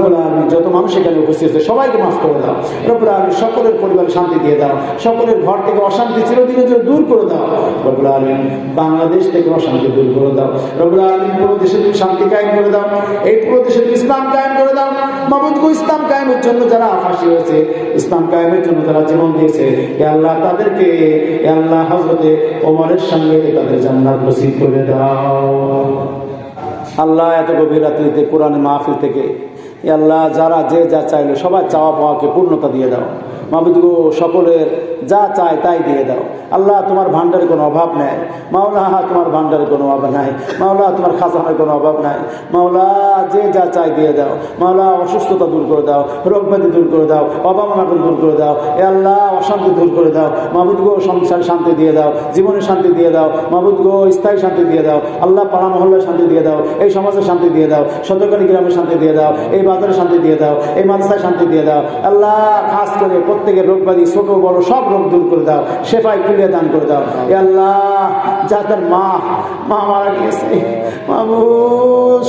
রব্বুল আলমী যত মানুষ এখানে উপস্থিত সবাইকে মাফ করে দাও। রব্বুল আলমী সকলের শান্তি দিয়ে দাও। সকলের ঘর থেকে অশান্তি চিরদিনের জন্য দূর করে দাও। রব্বুল বাংলাদেশ থেকে অশান্তি দূর করে দাও। রব্বুল পুরো দেশে তুমি শান্তি কায়েম করে দাও। এই পুরো দেশে তুমি ইসলাম কায়েম করে দাও। মাবুদকে ইসলাম কায়েমের জন্য যারা ফাঁসি হয়েছে, ইসলাম কায়েমের জন্য জীবন দিয়েছে। এ আল্লাহ তাদেরকে, এ আল্লাহ হজরতে ওমরের সঙ্গে তাদের জান্নাত নসিব করে দাও। আল্লাহ এত গভীর রাত্রিতে কোরআন মাহফিল থেকে আল্লাহ যারা যে যা চাইলো সবার চাওয়া পাওয়াকে পূর্ণতা দিয়ে দাও। মাহবুদ গো সকলের যা চায় তাই দিয়ে দাও। আল্লাহ তোমার ভান্ডারে কোনো অভাব নেই। মাওলা, তোমার ভান্ডারে কোনো অভাব নাই। মাওলা, তোমার খাজানার কোনো অভাব নাই। মাওলা, যে যা চাই দিয়ে দাও। মাওলা, অসুস্থতা দূর করে দাও রোগব্যাধি দূর করে দাও অভাবনাটন দূর করে দাও। এ আল্লাহ, অশান্তি দূর করে দাও। মাহবুদ গো, সংসার শান্তি দিয়ে দাও, জীবনে শান্তি দিয়ে দাও। মাহবুদ গো, স্থায়ী শান্তি দিয়ে দাও। আল্লাহ পাড়া মহল্লায় শান্তি দিয়ে দাও। এই সমাজে শান্তি দিয়ে দাও। শতকালী গ্রামে শান্তি দিয়ে দাও। এই বাজারে শান্তি দিয়ে দাও। এই মাদ্রাসায় শান্তি দিয়ে দাও। আল্লাহ, খাস করে প্রত্যেকের রোগবাদী ছোট বড় সব রোগ দূর করে দাও সেফাই কুলিয়ে দান করে দাও এ আল্লাহ যাদের মা মা মারা গিয়েছে মাবু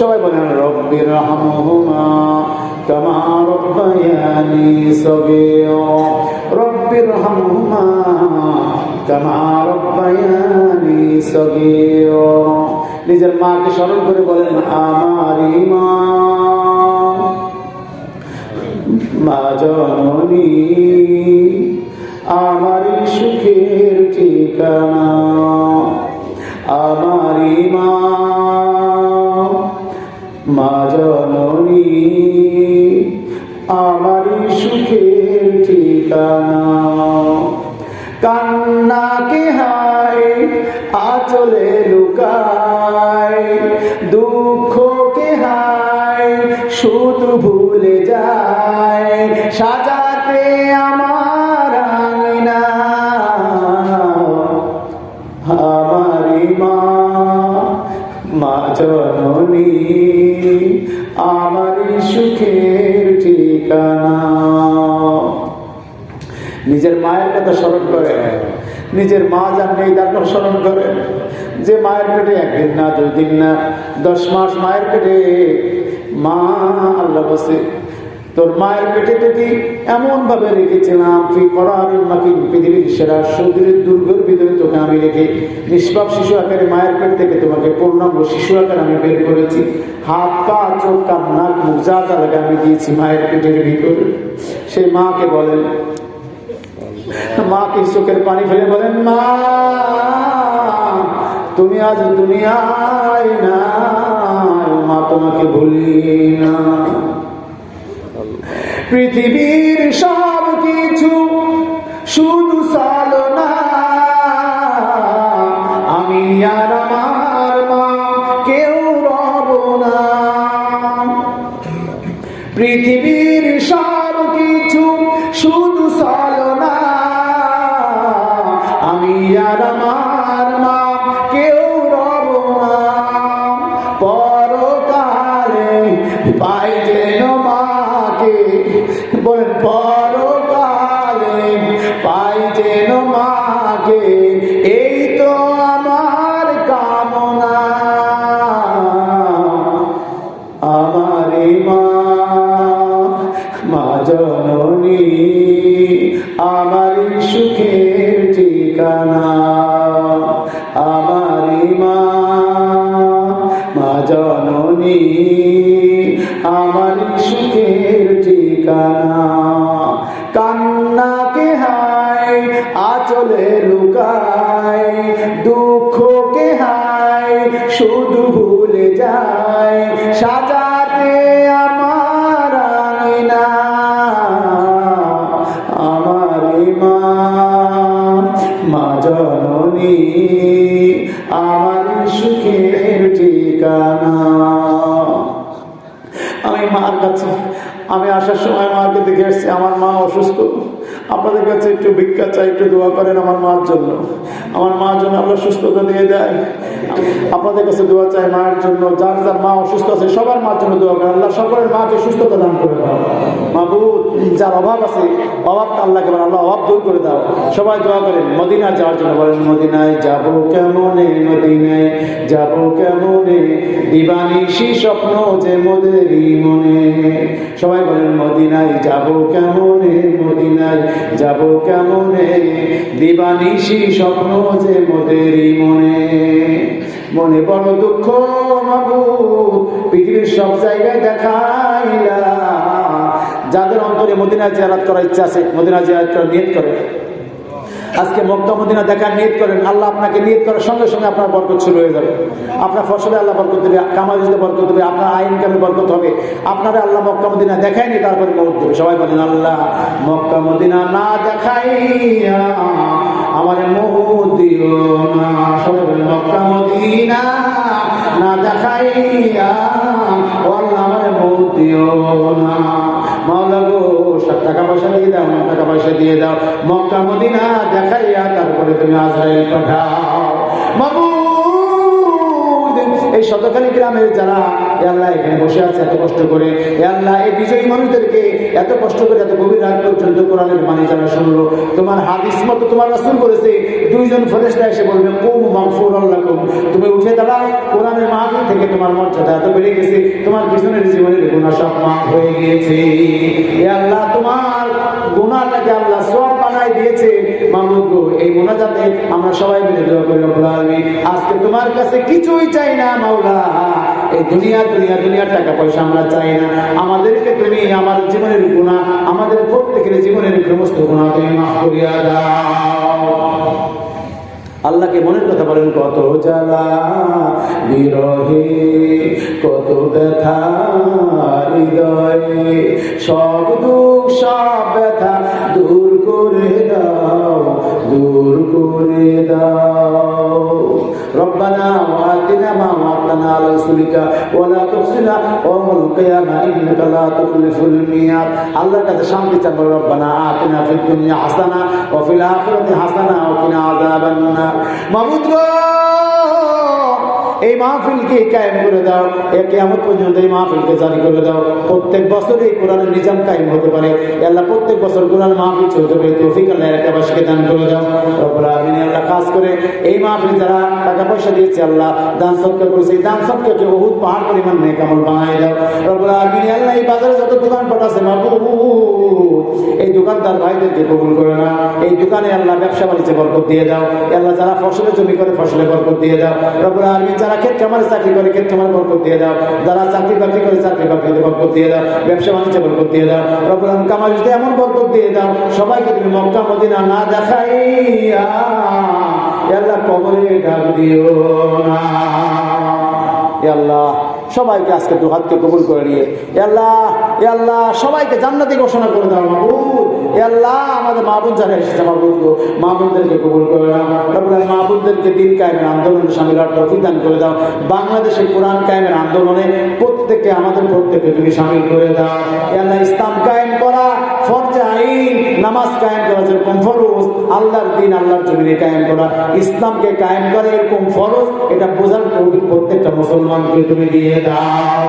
সবাই বলেন রব্বির রহমহুমা كما ربياني صغيرا رب ارحمهما كما ربياني صغيرا নিজের মাকে স্মরণ করে বলেন আমার মা মা জননী, আমার সুখের ঠিকানা আমার মা। মা জননী আমার সুখের ঠিকানা। কান্নাকে হায়, আচলে লুকায় হায় শুধু ভুলে যায়, সাজাতে আমার আঙিনা। আমারি মা মা আমার সুখের ঠিকানা। নিজের মায়ের কথা স্মরণ করে, নিজের মা যান নেই তারপর স্মরণ করে। যে মায়ের পেটে একদিন না, দুই দিন না, দশ মাস মায়ের পেটে মা, আল্লাহ বসে তোর মায়ের পেটে তোকে এমন ভাবে রেখেছিলাম, তুই করার মাকে পৃথিবীর সেরা সৌদুরের দুর্গের ভিতরে তোকে আমি রেখে নিষ্পাপ শিশু আকারে মায়ের পেট থেকে তোমাকে পূর্ণাঙ্গ শিশু আকারে আমি বের করেছি। হাত, পা, চোখ, কান, নাক, মুখ, যা যা লাগে আমি দিয়েছি মায়ের পেটের ভিতরে। সেই মাকে বলেন, মাকে চোখের পানি ফেলে বলেন, মা, তুমি আজ দুনিয়ায় না মা তোমাকে ভুলি না। পৃথিবীর সব কিছু শুধু সালনা আমার সুখের ঠিকানা। কান্নাকে হায় আচলে লুকায় দুঃখকে হায় শুধু ভুলে যায় সাজাতে আমি আসার সময় মাকে দেখে এসছি আমার মা অসুস্থ। আপনাদের কাছে একটু ভিক্ষা চাই, একটু দোয়া করেন আমার মার জন্য। আমার মার জন্য আমরা সুস্থতা দিয়ে দেয় আপনাদের কাছে দোয়া চাই মায়ের জন্য। যার যার মা অসুস্থ আছে, সবার মার জন্য দোয়া করেন। আল্লাহ সকলের মাকে সুস্থতা দান করে যার অভাব আছে, অভাবটা আল্লাহকে বলেন আল্লাহ অভাব দূর করে দাও। সবাই দোয়া করেন মদিনা যাওয়ার জন্য বলেন, মদিনায় যাব কেমনে, মদিনায় যাব কেমনে? দিবানিশি স্বপ্ন যে মোদেরই মনে। সবাই বলেন, মদিনায় যাব কেমনে, মদিনায় যাব কেমনে? দিবানিশি স্বপ্ন যে মোদেরই মনে। মনে বড় দুঃখ মাবু পৃথিবীর সব জায়গায় দেখাইলা যাদের অন্তরে মদিনা জিয়ারাত করার ইচ্ছা আছে, মদিনা জিয়ারাত করার নিয়ত করে আজকে মক্কা, মদিনা দেখার নিয়ত করেন, আল্লাহ আপনাকে নিয়ত করার সঙ্গে সঙ্গে আপনার বরকত শুরু হয়ে যাবে। আপনার ফসলে আল্লাহ বরকত দেবে কামাজিতে বরকত দেবে, আপনার আইন কামে বরকত হবে। আপনারা আল্লাহ মক্কা, মদিনা দেখায়নি, তারপরে মৌত দেবে। সবাই বলেন, আল্লাহ, মক্কা, মদিনা না দেখাইয়া আমার দিও না। মক্কা, মদিনা না দেখাইয়া আমার না। মাওলা গো, সব টাকা পয়সা দিয়ে দাও টাকা পয়সা দিয়ে দাও। মক্কা মদিনা দেখাইয়া তারপরে তুমি আজরাইল পাঠাও। মাবুদ এই শতখানি গ্রামের যারা, এ আল্লাহ এখানে বসে আছে এত কষ্ট করে, এ আল্লাহ এই বিজয়ী মানুষদেরকে এত কষ্ট করে, এত গভীর রাত পর্যন্ত কোরআনের বাণী যারা শুনলো, তোমার হাদিস মতো তোমার রাসুল করেছে দুইজন ফেরেস্তা এসে বলবে, কুম মাগফুর আল্লাহ তুমি উঠে দাঁড়াও, কোরআনের মাহফিল থেকে তোমার মর্যাদা এত বেড়ে গেছে, তোমার পিছনের জীবনের গুণা সব মাফ হয়ে গিয়েছে। এ আল্লাহ তোমার গুণাটাকে আল্লাহ সব বানাই দিয়েছে মাহমুদ গো, এই মোনাজাতে আমরা সবাই মিলে দোয়া করি আলামিন। আজকে তোমার কাছে কিছুই চাই না, মাওলা। এই দুনিয়া দুনিয়া, দুনিয়ার টাকা পয়সা আমরা চাই না। আমাদেরকে তুমি আমার জীবনের গুণা আমাদের প্রত্যেকের জীবনের সমস্ত গুণা তুমি মাফ করিয়া দাও। আল্লাহকে মনের কথা বলেন, কত জ্বালা বিরহে, কত ব্যথা হৃদয়ে, সব দুঃখ সব ব্যথা দূর করে দাও দূর করে দাও ربنا وآتنا ما وعدتنا على رسلك ولا تخزنا يوم القيامة إنك لا تخلف الميعاد আল্লাহর কাছে শান্তি চান বলো রব্বানা আতিনা ফিদ দুনিয়া হাসানা ওয়া ফিল আখিরাতি হাসানা ওয়া কিনা আযাবান নার মাবুদ গো এই মাহফিলকে কায়েম করে দাও, এ কিয়ামত পর্যন্ত এই মাহফিলকে জারি করে দাও। প্রত্যেক বছর এই কোরআনের নিজাম কায়েম হতে পারে। আল্লাহ, প্রত্যেক বছর কোরআন মাহফিল চলতে পারে, তৌফিক আল্লাহ এলাকাবাসীকে দান করে দাও। রব্বুল আলামিন আল্লাহ, খাস করে এই মাহফিল যারা টাকা পয়সা দিয়েছে, আল্লাহ দান সৎকার করেছে, এই দান সৎকারকে বহুত পাহাড় পরিমাণ নেক আমল বানাই দাও। রব্বুল আলামিন আল্লাহ, এই বাজারে যত দোকানপাট আছে মাহবুব এই দোকানদার ভাইদেরকে কবুল করে না। এই দোকানে আল্লাহ ব্যবসা বাণিজ্যে বরকত দিয়ে দাও। আল্লাহ, যারা ফসলের জমি করে ফসলে বরকত দিয়ে দাও। রব্বুল আলামিন, যারা ক্ষেত খামারে চাকরি করে, ক্ষেত খামারে বরকত দিয়ে দাও। যারা চাকরি বাকরি করে, চাকরি বাকরিতে বরকত দিয়ে দাও। ব্যবসা বাণিজ্যে বরকত দিয়ে দাও। রবান আলামিন কামাজিতে এমন বরকত দিয়ে দাও, সবাইকে তুমি মক্কা মদিনা না দেখাই আল্লাহ কবরে ডাক দিও না। আল্লাহ সবাইকে আজকে দু হাতকে কবুল করে নিয়ে এল্লাহ আল্লাহ আল্লাহ, সবাইকে জান্নাতি ঘোষণা করে দাও মাহবুব আল্লাহ, আমাদের মাহবুদ যারা এসেছে মাহবুব গো। মাহবুবদেরকে কবুল করে দাও তারপরে মাহবুদদেরকে দিন কায়েমের আন্দোলন সামিল হওয়ার তৌফিক করে দাও। বাংলাদেশের কোরআন কায়েমের আন্দোলনে প্রত্যেককে, আমাদের প্রত্যেককে তুমি সামিল করে দাও। এল্লাহ ইসলাম কায়েম করা আইন নামাজ কায়েম করা যেরকম ফরজ? আল্লাহর দিন, আল্লাহর জমিনে কায়েম করা। ইসলামকে কায়েম করা এরকম ফরজ, এটা বোঝার প্রত্যেকটা মুসলমানকে তুমি দিয়ে দাও।